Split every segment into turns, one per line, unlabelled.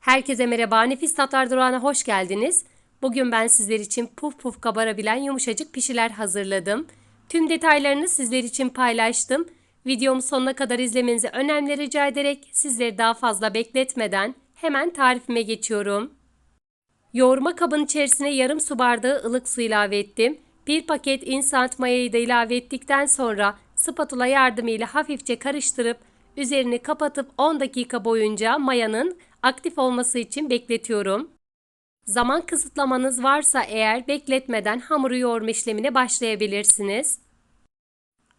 Herkese merhaba, Nefis Tatlar Durağı'na hoş geldiniz. Bugün ben sizler için puf puf kabarabilen yumuşacık pişiler hazırladım. Tüm detaylarını sizler için paylaştım. Videomu sonuna kadar izlemenizi önemli rica ederek sizleri daha fazla bekletmeden hemen tarifime geçiyorum. Yoğurma kabın içerisine yarım su bardağı ılık su ilave ettim. Bir paket instant mayayı da ilave ettikten sonra spatula yardımıyla hafifçe karıştırıp üzerini kapatıp 10 dakika boyunca mayanın aktif olması için bekletiyorum. Zaman kısıtlamanız varsa eğer bekletmeden hamuru yoğurma işlemine başlayabilirsiniz.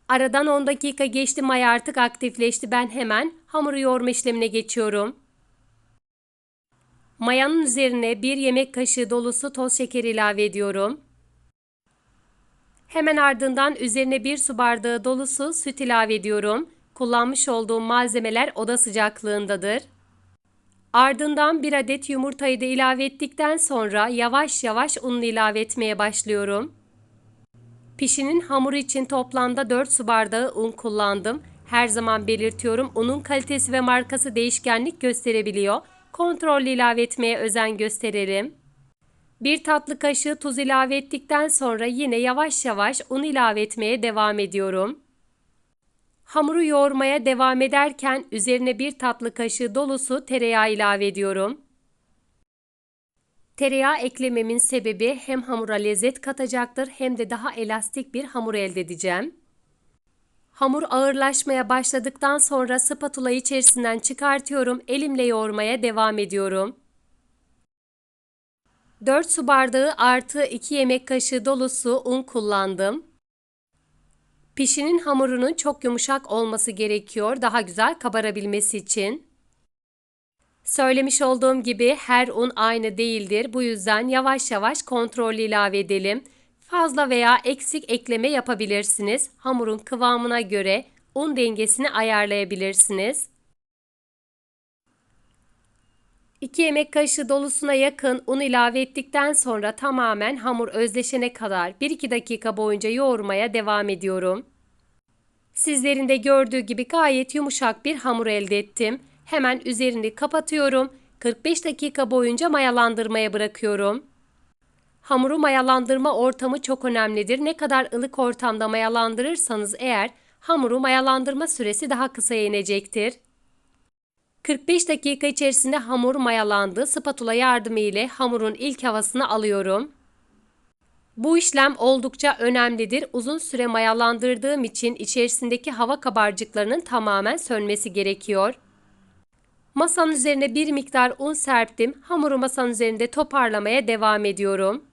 Aradan 10 dakika geçti maya artık aktifleşti. Ben hemen hamuru yoğurma işlemine geçiyorum. Mayanın üzerine 1 yemek kaşığı dolusu toz şeker ilave ediyorum. Hemen ardından üzerine 1 su bardağı dolusu süt ilave ediyorum. Kullanmış olduğum malzemeler oda sıcaklığındadır. Ardından 1 adet yumurtayı da ilave ettikten sonra yavaş yavaş ununu ilave etmeye başlıyorum. Pişinin hamuru için toplamda 4 su bardağı un kullandım. Her zaman belirtiyorum unun kalitesi ve markası değişkenlik gösterebiliyor. Kontrollü ilave etmeye özen gösterelim. Bir tatlı kaşığı tuz ilave ettikten sonra yine yavaş yavaş un ilave etmeye devam ediyorum. Hamuru yoğurmaya devam ederken üzerine bir tatlı kaşığı dolusu tereyağı ilave ediyorum. Tereyağı eklememin sebebi hem hamura lezzet katacaktır hem de daha elastik bir hamur elde edeceğim. Hamur ağırlaşmaya başladıktan sonra spatula içerisinden çıkartıyorum. Elimle yoğurmaya devam ediyorum. 4 su bardağı artı 2 yemek kaşığı dolusu un kullandım. Pişinin hamurunun çok yumuşak olması gerekiyor daha güzel kabarabilmesi için. Söylemiş olduğum gibi her un aynı değildir. Bu yüzden yavaş yavaş kontrollü ilave edelim. Fazla veya eksik ekleme yapabilirsiniz. Hamurun kıvamına göre un dengesini ayarlayabilirsiniz. 2 yemek kaşığı dolusuna yakın un ilave ettikten sonra tamamen hamur özleşene kadar 1-2 dakika boyunca yoğurmaya devam ediyorum. Sizlerin de gördüğü gibi gayet yumuşak bir hamur elde ettim. Hemen üzerini kapatıyorum. 45 dakika boyunca mayalandırmaya bırakıyorum. Hamuru mayalandırma ortamı çok önemlidir. Ne kadar ılık ortamda mayalandırırsanız eğer hamuru mayalandırma süresi daha kısa inecektir. 45 dakika içerisinde hamur mayalandı. Spatula yardımı ile hamurun ilk havasını alıyorum. Bu işlem oldukça önemlidir. Uzun süre mayalandırdığım için içerisindeki hava kabarcıklarının tamamen sönmesi gerekiyor. Masanın üzerine bir miktar un serptim. Hamuru masanın üzerinde toparlamaya devam ediyorum.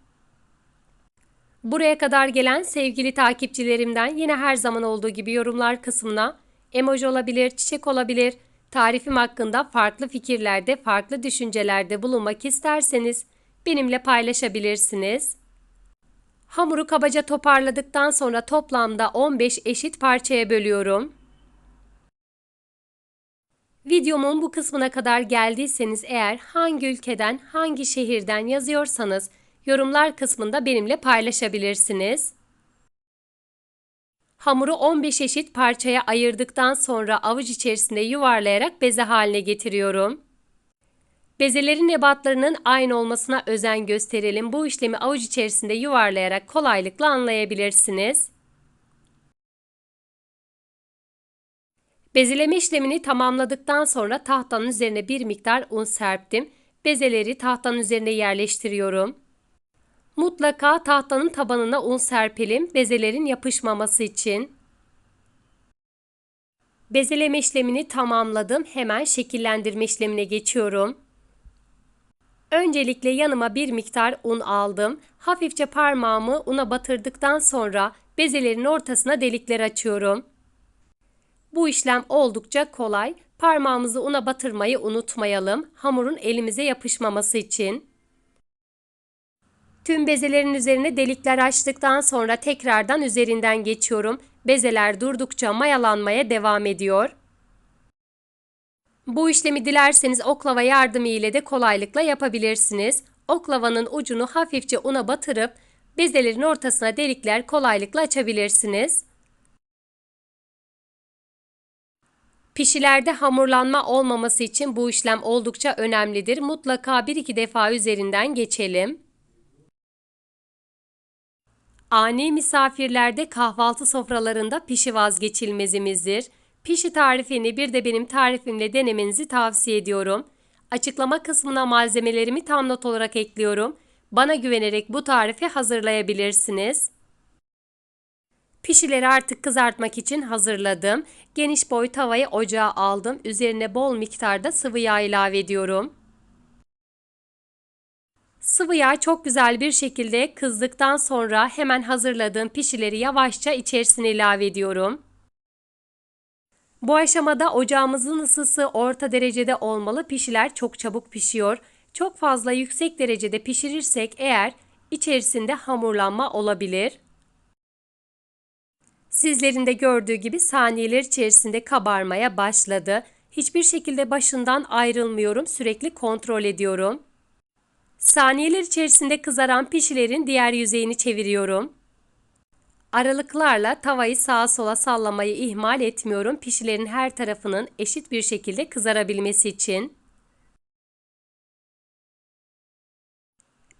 Buraya kadar gelen sevgili takipçilerimden yine her zaman olduğu gibi yorumlar kısmına emoji olabilir, çiçek olabilir, tarifim hakkında farklı fikirlerde, farklı düşüncelerde bulunmak isterseniz benimle paylaşabilirsiniz. Hamuru kabaca toparladıktan sonra toplamda 15 eşit parçaya bölüyorum. Videomun bu kısmına kadar geldiyseniz eğer hangi ülkeden, hangi şehirden yazıyorsanız yorumlar kısmında benimle paylaşabilirsiniz. Hamuru 15 eşit parçaya ayırdıktan sonra avuç içerisinde yuvarlayarak beze haline getiriyorum. Bezelerin ebatlarının aynı olmasına özen gösterelim. Bu işlemi avuç içerisinde yuvarlayarak kolaylıkla anlayabilirsiniz. Bezeleme işlemini tamamladıktan sonra tahtanın üzerine bir miktar un serptim. Bezeleri tahtanın üzerine yerleştiriyorum. Mutlaka tahtanın tabanına un serpelim bezelerin yapışmaması için. Bezeleme işlemini tamamladım. Hemen şekillendirme işlemine geçiyorum. Öncelikle yanıma bir miktar un aldım. Hafifçe parmağımı una batırdıktan sonra bezelerin ortasına delikler açıyorum. Bu işlem oldukça kolay. Parmağımızı una batırmayı unutmayalım. Hamurun elimize yapışmaması için. Tüm bezelerin üzerine delikler açtıktan sonra tekrardan üzerinden geçiyorum. Bezeler durdukça mayalanmaya devam ediyor. Bu işlemi dilerseniz oklava yardımı ile de kolaylıkla yapabilirsiniz. Oklavanın ucunu hafifçe una batırıp bezelerin ortasına delikler kolaylıkla açabilirsiniz. Pişilerde hamurlanma olmaması için bu işlem oldukça önemlidir. Mutlaka 1-2 defa üzerinden geçelim. Ani misafirlerde kahvaltı sofralarında pişi vazgeçilmezimizdir. Pişi tarifini bir de benim tarifimle denemenizi tavsiye ediyorum. Açıklama kısmına malzemelerimi tam not olarak ekliyorum. Bana güvenerek bu tarifi hazırlayabilirsiniz. Pişileri artık kızartmak için hazırladım. Geniş boy tavayı ocağa aldım. Üzerine bol miktarda sıvı yağ ilave ediyorum. Sıvı yağ çok güzel bir şekilde kızdıktan sonra hemen hazırladığım pişileri yavaşça içerisine ilave ediyorum. Bu aşamada ocağımızın ısısı orta derecede olmalı. Pişiler çok çabuk pişiyor. Çok fazla yüksek derecede pişirirsek eğer içerisinde hamurlanma olabilir. Sizlerin de gördüğü gibi saniyeler içerisinde kabarmaya başladı. Hiçbir şekilde başından ayrılmıyorum. Sürekli kontrol ediyorum. Saniyeler içerisinde kızaran pişilerin diğer yüzeyini çeviriyorum. Aralıklarla tavayı sağa sola sallamayı ihmal etmiyorum. Pişilerin her tarafının eşit bir şekilde kızarabilmesi için.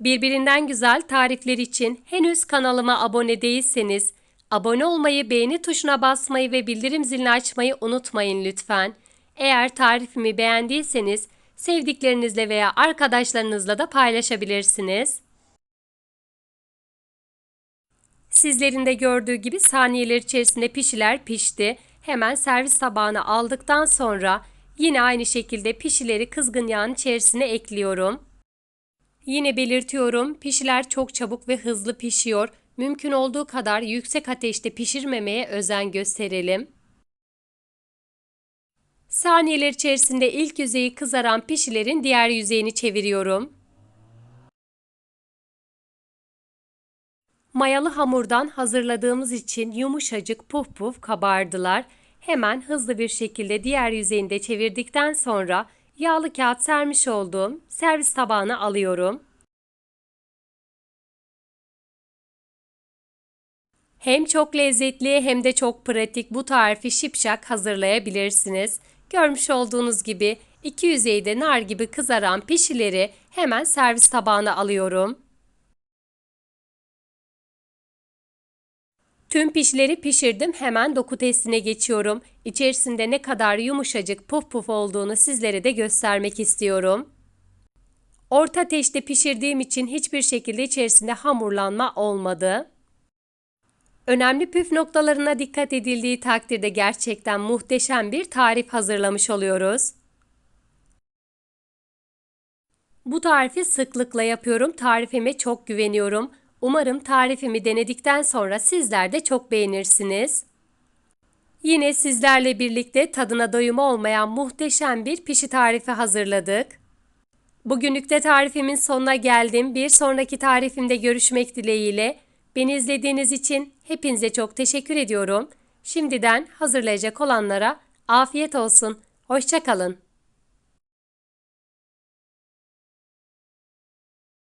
Birbirinden güzel tarifler için henüz kanalıma abone değilseniz abone olmayı, beğeni tuşuna basmayı ve bildirim zilini açmayı unutmayın lütfen. Eğer tarifimi beğendiyseniz sevdiklerinizle veya arkadaşlarınızla da paylaşabilirsiniz. Sizlerin de gördüğü gibi saniyeler içerisinde pişiler pişti. Hemen servis tabağına aldıktan sonra yine aynı şekilde pişileri kızgın yağın içerisine ekliyorum. Yine belirtiyorum pişiler çok çabuk ve hızlı pişiyor. Mümkün olduğu kadar yüksek ateşte pişirmemeye özen gösterelim. Saniyeler içerisinde ilk yüzeyi kızaran pişilerin diğer yüzeyini çeviriyorum. Mayalı hamurdan hazırladığımız için yumuşacık puf puf kabardılar. Hemen hızlı bir şekilde diğer yüzeyinde çevirdikten sonra yağlı kağıt sermiş olduğum servis tabağına alıyorum. Hem çok lezzetli hem de çok pratik bu tarifi şipşak hazırlayabilirsiniz. Görmüş olduğunuz gibi iki yüzeyde nar gibi kızaran pişileri hemen servis tabağına alıyorum. Tüm pişleri pişirdim. Hemen doku testine geçiyorum. İçerisinde ne kadar yumuşacık puf puf olduğunu sizlere de göstermek istiyorum. Orta ateşte pişirdiğim için hiçbir şekilde içerisinde hamurlanma olmadı. Önemli püf noktalarına dikkat edildiği takdirde gerçekten muhteşem bir tarif hazırlamış oluyoruz. Bu tarifi sıklıkla yapıyorum. Tarifime çok güveniyorum. Umarım tarifimi denedikten sonra sizler de çok beğenirsiniz. Yine sizlerle birlikte tadına doyumu olmayan muhteşem bir pişi tarifi hazırladık. Bugünlük de tarifimin sonuna geldim. Bir sonraki tarifimde görüşmek dileğiyle. Beni izlediğiniz için hepinize çok teşekkür ediyorum. Şimdiden hazırlayacak olanlara afiyet olsun. Hoşçakalın.